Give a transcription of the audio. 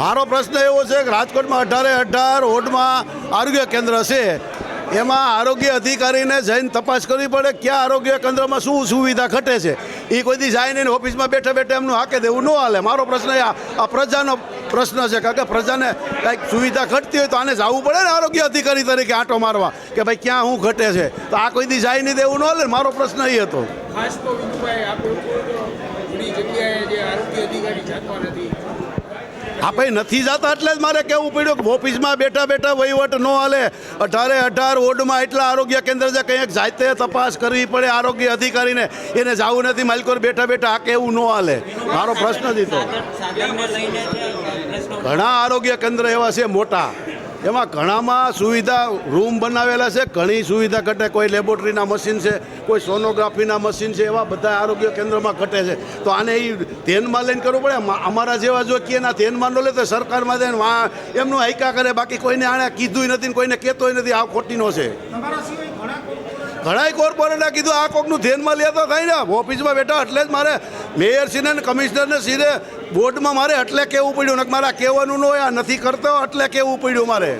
મારો પ્રશ્ન એવો છે કે રાજકોટમાં અઢારે અઢાર વોર્ડમાં આરોગ્ય કેન્દ્ર છે. એમાં આરોગ્ય અધિકારીને જઈને તપાસ કરવી પડે ક્યાં આરોગ્ય કેન્દ્રમાં શું સુવિધા ઘટે છે. એ કોઈ દી જાય નહીં ઓફિસમાં બેઠા બેઠા એમનું હાકે દેવું ન હાલે. મારો પ્રશ્ન આ પ્રજાનો પ્રશ્ન છે કારણ કે પ્રજાને કાંઈક સુવિધા ઘટતી હોય તો આને જવું પડે ને આરોગ્ય અધિકારી તરીકે આંટો મારવા કે ભાઈ ક્યાં શું ઘટે છે. તો આ કોઈ દી જાય નહીં દેવું ન હાલે મારો પ્રશ્ન એ હતો. ખાસ તો વિનુભાઈ આપ્યો હતો ઘણી જગ્યાએ જતા નથી. જતા એટલે જ મારે કહેવું પડ્યું કે ઓફિસમાં બેઠા બેઠા વહીવટ ન હાલે. અઢારે અઢાર વોર્ડમાં એટલા આરોગ્ય કેન્દ્ર છે કંઈક જાતે તપાસ કરવી પડે આરોગ્ય અધિકારીને. એને જવું નથી માલિકો બેઠા બેઠા આ કેવું ન હાલે. મારો પ્રશ્ન જ હતો ઘણા આરોગ્ય કેન્દ્ર એવા છે મોટા. એમાં ઘણામાં સુવિધા રૂમ બનાવેલા છે, ઘણી સુવિધા ઘટે. કોઈ લેબોરેટરીના મશીન છે, કોઈ સોનોગ્રાફીના મશીન છે, એવા બધા આરોગ્ય કેન્દ્રમાં ઘટે છે. તો આને એ ધ્યાનમાં લઈને કરવું પડે. અમારા જેવા જો કે એના ધ્યાનમાં ન લે તો સરકારમાં જઈને વા એમનું હૈકા કરે. બાકી કોઈને આણે કીધું નથી કોઈને કહેતોય નથી, આ ખોટીનો છે. ઘણાય કોર્પોરેટરે કીધું, આ કોકનું ધ્યાનમાં લેતા થાય ને ઓફિસમાં બેઠા એટલે જ મારે મેયરશ્રીને અને કમિશનરને સીધે બોર્ડમાં મારે એટલે કેવું પડ્યું? ને મારે કહેવાનું ન હોય, આ નથી કરતો એટલે કેવું પડ્યું મારે?